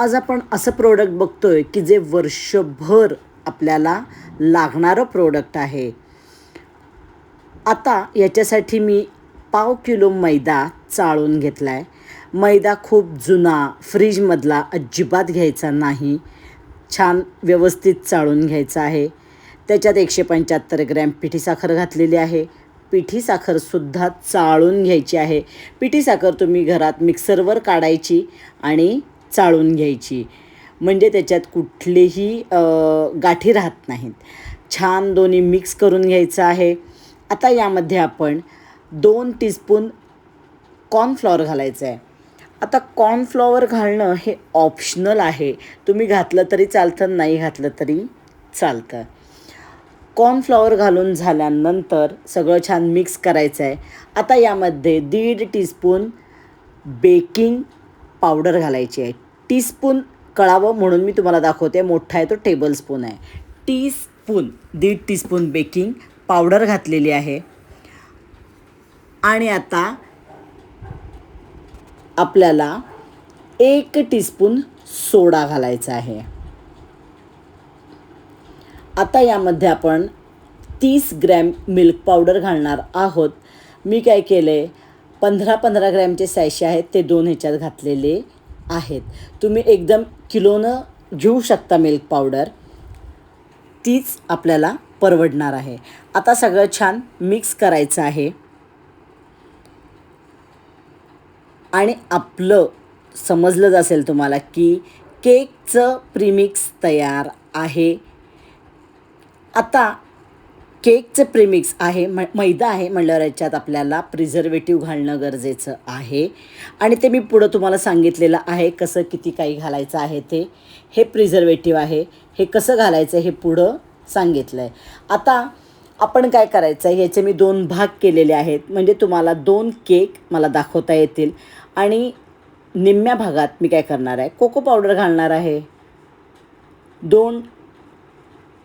आज आपण असं प्रोडक्ट बघतो आहे की जे वर्षभर आपल्याला लागणारं प्रोडक्ट आहे. आता याच्यासाठी मी पाव किलो मैदा चाळून घेतला आहे मैदा खूप जुना फ्रीजमधला अजिबात घ्यायचा नाही. छान व्यवस्थित चाळून घ्यायचा आहे. त्याच्यात एकशे पंच्याहत्तर ग्रॅम पिठी साखर घातलेली आहे. पिठी साखरसुद्धा चाळून घ्यायची आहे. पिठी साखर तुम्ही घरात मिक्सरवर काढायची आणि चाळून घ्यायची. म्हणजे त्याच्यात कुठलेही गाठी राहत नाहीत. छान दोन्ही मिक्स करून घ्यायचं आहे. आता यामध्ये आपण दोन टीस्पून कॉर्नफ्लॉवर घालायचं आहे. आता कॉर्नफ्लॉवर घालणं हे ऑप्शनल आहे. तुम्ही घातलं तरी चालतं नाही घातलं तरी चालतं. कॉर्नफ्लॉवर घालून झाल्यानंतर सगळं छान मिक्स करायचं आहे. आता यामध्ये दीड टीस्पून बेकिंग पावडर घालायची आहे. टीस्पून कळावं म्हणून मी तुम्हाला दाखवते. मोठा आहे तो टेबल स्पून आहे. टीस्पून दीड टीस्पून बेकिंग पावडर घातलेली आहे. आणि आता आपल्याला एक टीस्पून सोडा घालायचा आहे. आता यामध्ये आपण तीस ग्रॅम मिल्क पावडर घालणार आहोत. मी काय केलं आहे पंधरा पंधरा ग्रॅमचे सॅशे आहेत ते दोन ह्याच्यात घातलेले आहेत. तुम्ही एकदम किलोनं घेऊ शकता मिल्क पावडर तीच आपल्याला परवडणार आहे. आता सगळं छान मिक्स करायचं आहे. आणि आपलं समजलंच असेल तुम्हाला की केकचं प्रीमिक्स तयार आहे. आता केकचं प्रिमिक्स आहे म मैदा आहे म्हणल्यावर याच्यात आपल्याला प्रिझर्वेटिव्ह घालणं गरजेचं आहे. आणि ते मी पुढं तुम्हाला सांगितलेलं आहे कसं किती काही घालायचं आहे ते. हे प्रिझर्वेटिव्ह आहे. हे कसं घालायचं हे पुढं सांगितलं आहे आता आपण काय करायचं आहे याचे मी दोन भाग केलेले आहेत. म्हणजे तुम्हाला दोन केक मला दाखवता येतील. आणि निम्म्या भागात मी काय करणार आहे कोको पावडर घालणार आहे. दोन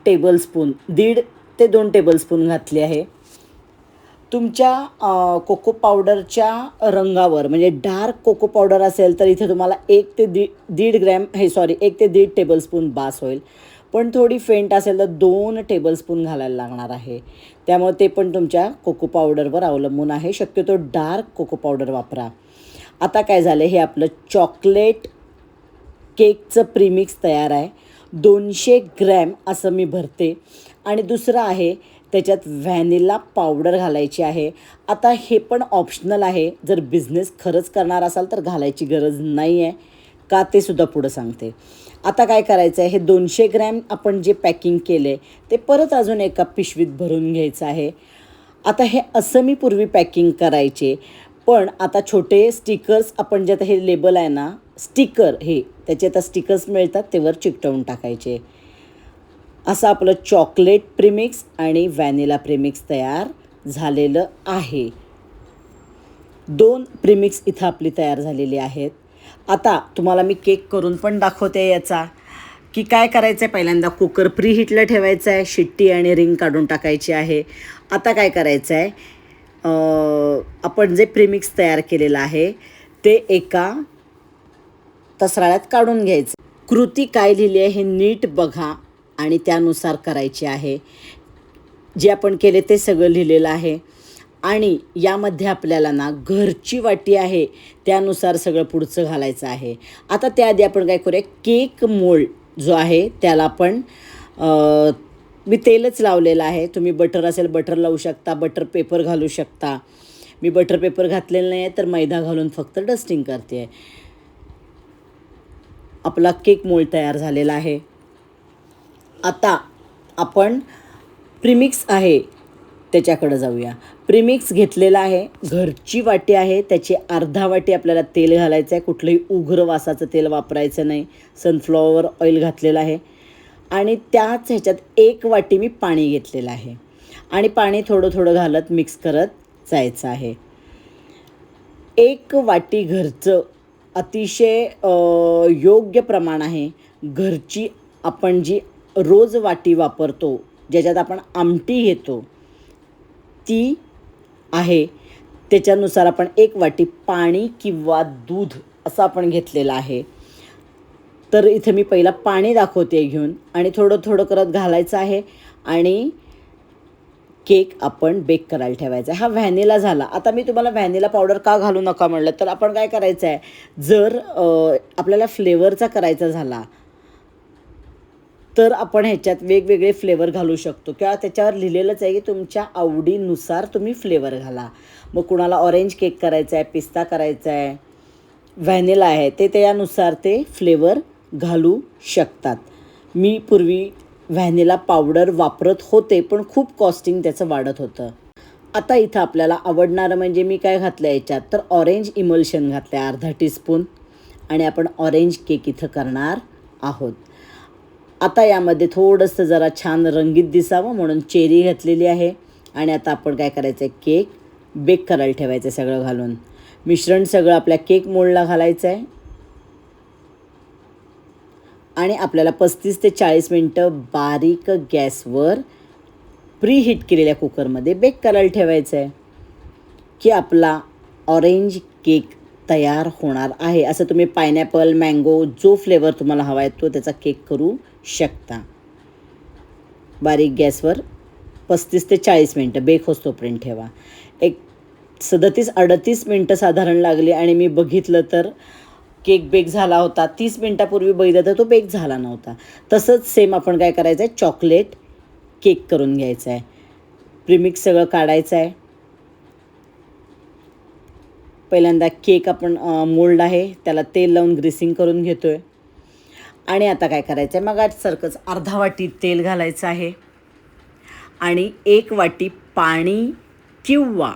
टेबलस्पून दीड ते दोन टेबलस्पून घातले आहे. तुमच्या कोको पावडरच्या रंगावर म्हणजे डार्क कोको पावडर असेल तर इथे तुम्हाला एक ते दी दीड ग्रॅम हे सॉरी एक ते दीड टेबलस्पून बास होईल. पण थोडी फेंट असेल तर दोन टेबलस्पून घालायला लागणार आहे. त्यामुळे ते पण तुमच्या कोको पावडरवर अवलंबून आहे. शक्यतो डार्क कोको पावडर वापरा. आता काय झालं हे आपलं चॉकलेट केकचं प्रीमिक्स तयार आहे. दोनशे ग्रॅम असं मी भरते. आणि दुसरं आहे त्याच्यात व्हॅनिला पावडर घालायची आहे. आता हे पण ऑप्शनल आहे. जर बिझनेस खरंच करणार असाल तर घालायची गरज नाही आहे का ते सुद्धा पुढं सांगते. आता काय करायचं आहे हे दोनशे ग्रॅम आपण जे पॅकिंग केले ते परत अजून एका पिशवीत भरून घ्यायचं आहे. आता हे असं मी पूर्वी पॅकिंग करायचे. पण आता छोटे स्टिकर्स आपण जे आता हे लेबल आहे ना स्टिकर हे त्याचे आता स्टिकर्स मिळतात तेवर चिकटवून टाकायचे. असं आपलं चॉकलेट प्रिमिक्स आणि व्हॅनिला प्रिमिक्स तयार झालेलं आहे. दोन प्रिमिक्स इथं आपली तयार झालेली आहेत. आता तुम्हाला मी केक करून पण दाखवते याचा. की काय करायचं आहे पहिल्यांदा कुकर प्री हिटला ठेवायचं आहे शिट्टी आणि रिंग काढून टाकायची आहे. आता काय करायचं आहे आपण जे प्रिमिक्स तयार केलेलं आहे ते एका तसराळ्यात काढून घ्यायचं. कृती काय लिहिली आहे हे नीट बघा. आणि त्यानुसार करायची आहे. जे आपण केले ते सगळं लिहिलेलं आहे. आणि यामध्ये आपल्याला ना घरची वाटी आहे त्यानुसार सगळं पुढचं घालायचं आहे. आता त्याआधी आपण काय करूया केक मोल्ड जो आहे त्याला आपण मी तेलच लावलेलं आहे. तुम्ही बटर असेल बटर लावू शकता बटर पेपर घालू शकता. मी बटर पेपर घातलेलं नाही आहे तर मैदा घालून फक्त डस्टिंग करते आहे आपला केक मोल्ड तयार झालेला आहे. आता आपण प्रिमिक्स आहे त्याच्याकडं जाऊया. प्रिमिक्स घेतलेला आहे घरची वाटी आहे त्याची अर्धा वाटी आपल्याला तेल घालायचं आहे कुठलंही उग्र वासाचं तेल वापरायचं नाही. सनफ्लॉवर ऑइल घातलेलं आहे. आणि त्याच ह्याच्यात एक वाटी मी पाणी घेतलेलं आहे. आणि पाणी थोडं थोडं घालत मिक्स करत जायचं आहे. एक वाटी घरचं अतिशय योग्य प्रमाण आहे. घरची आपण जी रोज वाटी वापरतो ज्याच्यात आपण आमटी घेतो ती आहे. त्याच्यानुसार आपण एक वाटी पाणी किंवा दूध असं आपण घेतलेलं आहे. तर इथे मी पहिला पाणी दाखवते घेऊन आणि थोडं थोडं करत घालायचं आहे आणि केक आपण बेक करायला ठेवायचा आहे. हा व्हॅनिला झाला. आता मी तुम्हाला व्हॅनिला पावडर का घालू नका म्हणलं तर आपण काय करायचं आहे जर आपल्याला फ्लेवरचा करायचा झाला तर आपण ह्याच्यात वेगवेगळे फ्लेवर घालू शकतो. किंवा त्याच्यावर लिहिलेलंच आहे की तुमच्या आवडीनुसार तुम्ही फ्लेवर घाला. मग कुणाला ऑरेंज केक करायचा आहे पिस्ता करायचा आहे व्हॅनिला आहे ते त्यानुसार ते फ्लेवर घालू शकतात. मी पूर्वी व्हॅनिला पावडर वापरत होते पण खूप कॉस्टिंग त्याचं वाढत होतं. आता इथं आपल्याला आवडणारं म्हणजे मी काय घातलं याच्यात तर ऑरेंज इमल्शन घातलं आहे अर्धा टीस्पून आणि आपण ऑरेंज केक इथं करणार आहोत. आता यामध्ये थोडंसं जरा छान रंगीत दिसावं म्हणून चेरी घातलेली आहे. आणि आता आपण काय करायचं आहे केक बेक करायला ठेवायचं आहे सगळं घालून. मिश्रण सगळं आपल्या केक मोडला घालायचं आहे आणि आपल्याला पस्तीस ते चाळीस मिनटं बारीक गॅसवर प्री हीट केलेल्या कुकरमध्ये बेक करायला ठेवायचं आहे की आपला ऑरेंज केक तयार होणार आहे. असं तुम्ही पायनॅपल मँगो जो फ्लेवर तुम्हाला हवा आहे तो त्याचा केक करू शकता. बारीक गॅसवर पस्तीस ते चाळीस मिनटं. बेक होस तोपर्यंत ठेवा. एक सदतीस अडतीस मिनटं साधारण लागली आणि मी बघितलं तर केक बेक झाला होता. तीस मिनटापूर्वी बघितलं तर तो बेक झाला नव्हता. तसंच सेम आपण काय करायचं आहे चॉकलेट केक करून घ्यायचा आहे प्रिमिक्स सगळं काढायचं आहे पहिल्यांदा केक आपण मोल्ड आहे त्याला तेल लावून ग्रीसिंग करून घेतो आहे आणि आता काय करायचं आहे मग सारखंच अर्धा वाटी तेल घालायचं आहे. आणि एक वाटी पाणी किंवा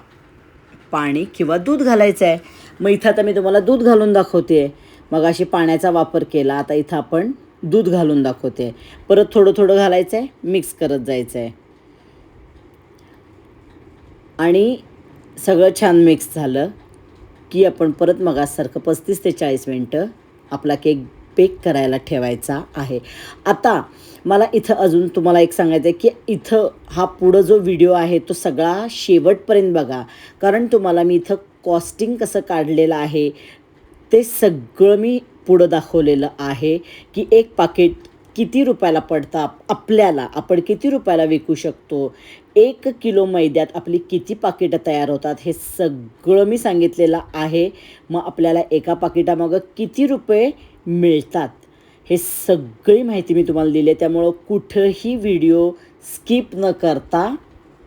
पाणी किंवा दूध घालायचं आहे मग इथं आता मी तुम्हाला दूध घालून दाखवते आहे मग अशी पाण्याचा वापर केला आता इथं आपण दूध घालून दाखवते आहे परत थोडं थोडं घालायचं आहे मिक्स करत जायचं आहे आणि सगळं छान मिक्स झालं. की आपण परत मगासारखं पस्तीस ते चाळीस मिनटं आपला केक बेक करायला ठेवायचा आहे. आता मला इथं अजून तुम्हाला एक सांगायचं आहे की इथं हा पुढं जो व्हिडिओ आहे तो सगळा शेवटपर्यंत बघा. कारण तुम्हाला मी इथं कॉस्टिंग कसं काढलेलं आहे ते सगळं मी पुढं दाखवलेलं आहे की एक पाकिट किती रुपयाला पडतं आपल्याला? आपण किती रुपयाला विकू शकतो? एक किलो मैद्यात आपली किती पाकिटं तयार होतात? हे सगळं मी सांगितलेलं आहे. मग आपल्याला एका पाकिटामागं किती रुपये मिळतात? हे सगळी माहिती मी तुम्हाला दिली आहे. त्यामुळं कुठंही व्हिडिओ स्किप न करता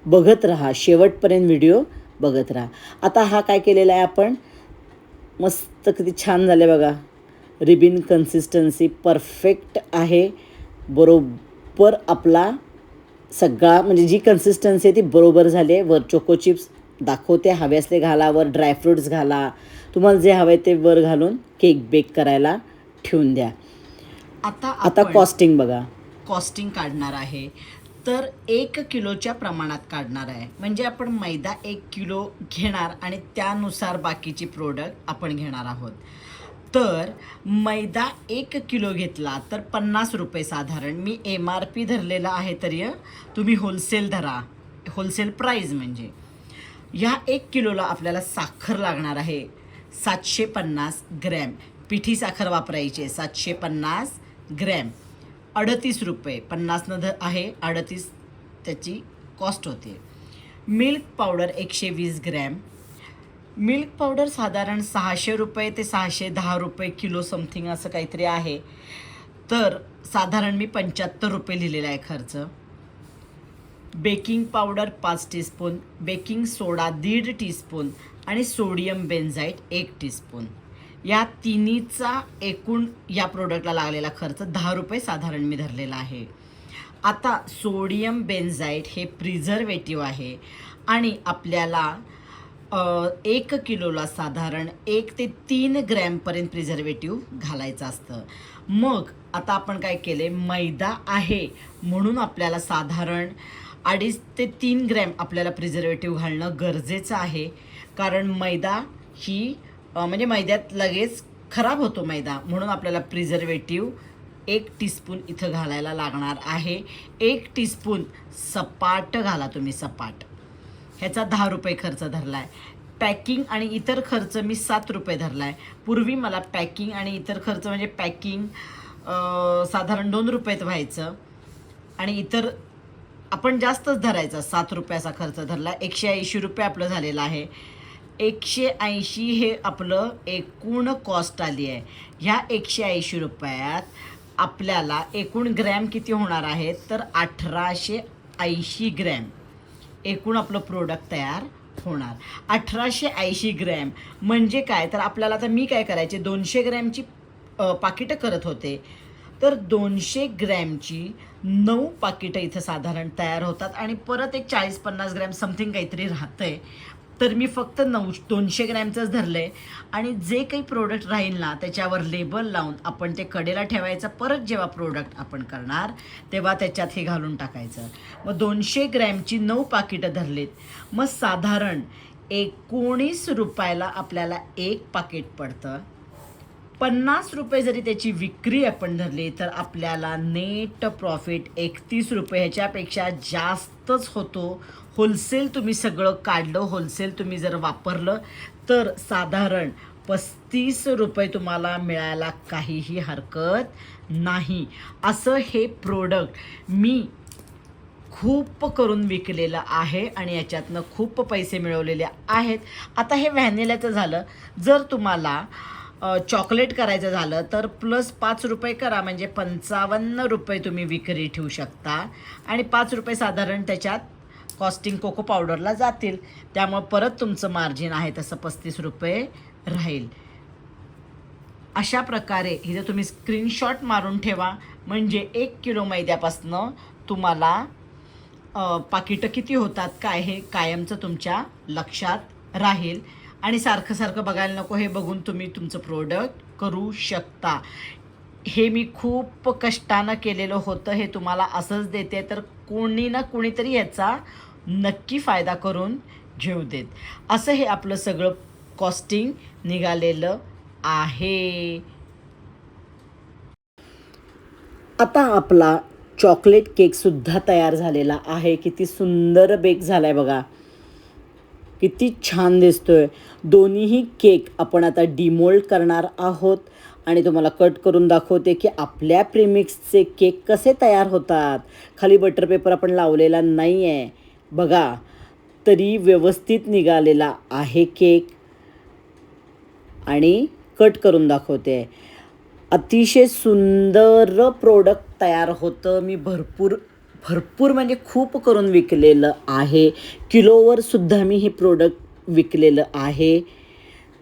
बघत राहा. शेवटपर्यंत व्हिडिओ बघत राहा. आता हा काय केलेला आहे आपण? मस्त किती छान झाले बघा. रिबिन कन्सिस्टन्सी परफेक्ट आहे. बरोबर आपला सगळा म्हणजे जी कन्सिस्टन्सी आहे ती बरोबर झाली आहे. वर चोको चिप्स दाखवते हवे असले घाला. वर ड्रायफ्रूट्स घाला. तुम्हाला जे हवे ते वर घालून केक बेक करायला ठेवून द्या. आता आता कॉस्टिंग बघा. कॉस्टिंग काढणार आहे. तर एक किलोच्या प्रमाणात काढणार आहे. म्हणजे आपण मैदा एक किलो घेणार आणि त्यानुसार बाकीची प्रोडक्ट आपण घेणार आहोत. तर मैदा एक किलो घेतला तर पन्नास रुपये साधारण. मी एम आर पी धरलेला आहे तरी तुम्ही होलसेल धरा. होलसेल प्राईज म्हणजे. ह्या एक किलोला आपल्याला साखर लागणार आहे. सातशे पन्नास ग्रॅम. पिठी साखर वापरायची आहे. सातशे पन्नास ग्रॅम. अडतीस रुपये. पन्नासनं ध आहे. अडतीस त्याची कॉस्ट होते. मिल्क पावडर एकशे वीस ग्रॅम. मिल्क पावडर साधारण सहाशे रुपये ते सहाशे दहा रुपये किलो समथिंग असं काहीतरी आहे. तर साधारण मी पंच्याहत्तर रुपये लिहिलेला आहे खर्च. बेकिंग पावडर पाच टीस्पून बेकिंग सोडा दीड टीस्पून आणि सोडियम बेन्झाईट एक टीस्पून. या तिन्हीचा एकूण या प्रोडक्टला लागलेला खर्च दहा रुपये साधारण मी धरलेला आहे. आता सोडियम बेन्झाईट हे प्रिझर्वेटिव्ह आहे आणि आपल्याला एक किलोला साधारण एक ते तीन ग्रॅमपर्यंत प्रिझर्वेटिव्ह घालायचं असतं. मग आता आपण काय केले मैदा आहे म्हणून आपल्याला साधारण अडीच ते तीन ग्रॅम आपल्याला प्रिझर्वेटिव्ह घालणं गरजेचं आहे. कारण मैदा ही म्हणजे मैद्यात लगेच खराब होतो मैदा. म्हणून आपल्याला प्रिझर्वेटिव्ह एक टीस्पून इथं घालायला लागणार आहे. एक टीस्पून सपाट घाला तुम्ही सपाट. ह्याचा दहा रुपये खर्च धरला आहे पॅकिंग आणि इतर खर्च मी सात रुपये धरला आहे पूर्वी मला पॅकिंग आणि इतर खर्च म्हणजे पॅकिंग साधारण दोन रुपयात व्हायचं. आणि इतर आपण जास्तच धरायचा. सात रुपयाचा खर्च धरला. एकशे ऐंशी रुपये आपलं झालेलं आहे. एकशे ऐंशी हे आपलं एकूण कॉस्ट आली आहे. ह्या एकशे ऐंशी रुपयात आपल्याला एकूण ग्रॅम किती होणार आहेत तर अठराशे ऐंशी ग्रॅम एकूण आपलं प्रोडक्ट तयार होणार. अठराशे ऐंशी ग्रॅम. म्हणजे काय? तर आपल्याला आता मी काय करायचे? दोनशे ग्रॅमची पाकिटं करत होते. तर दोनशे ग्रॅमची नऊ पाकिटं इथं साधारण तयार होतात. आणि परत एक चाळीस पन्नास ग्रॅम समथिंग काहीतरी राहतं आहे तर मी फक्त नऊ दोनशे ग्रॅमचंच धरलं आहे आणि जे काही प्रोडक्ट राहील ना त्याच्यावर लेबल लावून आपण ते कडेला ठेवायचं परत जेव्हा प्रोडक्ट आपण करणार तेव्हा त्याच्यात हे घालून टाकायचं. मग दोनशे ग्रॅमची नऊ पाकिटं धरलीत. मग साधारण एकोणीस रुपयाला आपल्याला एक पाकिट पडतं. पन्नास रुपये जरी त्याची विक्री आपण धरली तर आपल्याला नेट प्रॉफिट एकतीस रुपये ह्याच्यापेक्षा जास्तच होतो. होलसेल तुम्ही सगळं काढलं होलसेल तुम्ही जर वापरलं तर साधारण पस्तीस रुपये तुम्हाला मिळायला काहीही हरकत नाही. असं हे प्रोडक्ट मी खूप करून विकलेलं आहे आणि याच्यातनं खूप पैसे मिळवलेले आहेत. आता हे व्हॅनिलाचं झालं. जर तुम्हाला चॉकलेट करायचं झालं तर प्लस पाच रुपये करा. म्हणजे पंचावन्न रुपये तुम्ही विक्री ठेवू शकता. आणि पाच रुपये साधारण त्याच्यात कॉस्टिंग कोको पावडरला जातील. त्यामुळं परत तुमचं मार्जिन आहे तसं पस्तीस रुपये राहील. अशा प्रकारे इथं तुम्ही स्क्रीनशॉट मारून ठेवा. म्हणजे एक किलो मैद्यापासनं तुम्हाला पाकिटं किती होतात काय हे कायमचं तुमच्या लक्षात राहील. आणि सारखं सारखं बघायला नको हे बघून तुम्ही तुमचं प्रोडक्ट करू शकता. हे मी खूप कष्टानं केलेलं होतं हे तुम्हाला असंच देते. तर कोणी ना कोणीतरी याचा नक्की फायदा करून घेऊ देत. असं हे आपलं सगळं कॉस्टिंग निघालेलं आहे. आता आपला चॉकलेट केकसुद्धा तयार झालेला आहे. किती सुंदर बेक झाला आहे बघा. किती छान दिसतो आहे दोन्हीही केक आपण आता डिमोल्ड करणार आहोत. आणि तुम्हाला कट करून दाखवते की आपल्या प्रिमिक्सचे केक कसे तयार होतात. खाली बटर पेपर आपण लावलेला नाही आहे बघा तरी व्यवस्थित निघालेला आहे केक. आणि कट करून दाखवते. अतिशय सुंदर प्रोडक्ट तयार होतं. मी भरपूर भरपूर म्हणजे खूप करून विकलेलं आहे. किलोवरसुद्धा मी हे प्रोडक्ट विकलेलं आहे.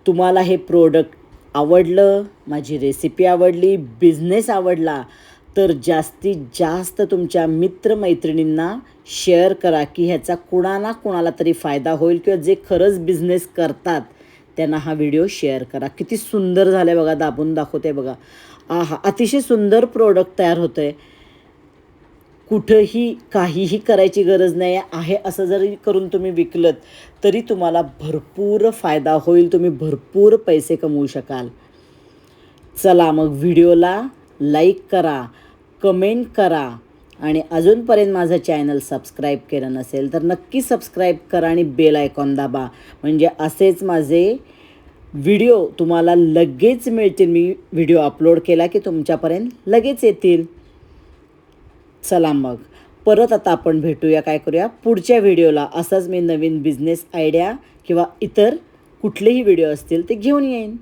तुम्हाला हे प्रोडक्ट आवडलं माझी रेसिपी आवडली बिझनेस आवडला तर जास्तीत जास्त तुमच्या मित्रमैत्रिणींना शेअर करा की ह्याचा कुणाला कुणाला तरी फायदा होईल किंवा जे खरंच बिझनेस करतात त्यांना हा व्हिडिओ शेअर करा. किती सुंदर झालं आहे बघा दाबून दाखवते बघा. आहा अतिशय सुंदर प्रोडक्ट तयार होतं आहे कुठंही काहीही करायची गरज नाही आहे असं जरी करून तुम्ही विकलत तरी तुम्हाला भरपूर फायदा होईल तुम्ही भरपूर पैसे कमवू शकाल. चला मग व्हिडिओला लाईक करा. कमेंट करा. आणि अजूनपर्यंत माझं चॅनल सबस्क्राईब केलं नसेल तर नक्की सबस्क्राईब करा आणि बेल आयकॉन दाबा. म्हणजे असेच माझे व्हिडिओ तुम्हाला लगेच मिळतील. मी व्हिडिओ अपलोड केला की तुमच्यापर्यंत लगेच येतील. चला मग. परत आता आपण भेटूया काय करूया? पुढच्या व्हिडिओला. असंच मी नवीन बिझनेस आयडिया किंवा इतर कुठलेही व्हिडिओ असतील ते घेऊन येईन.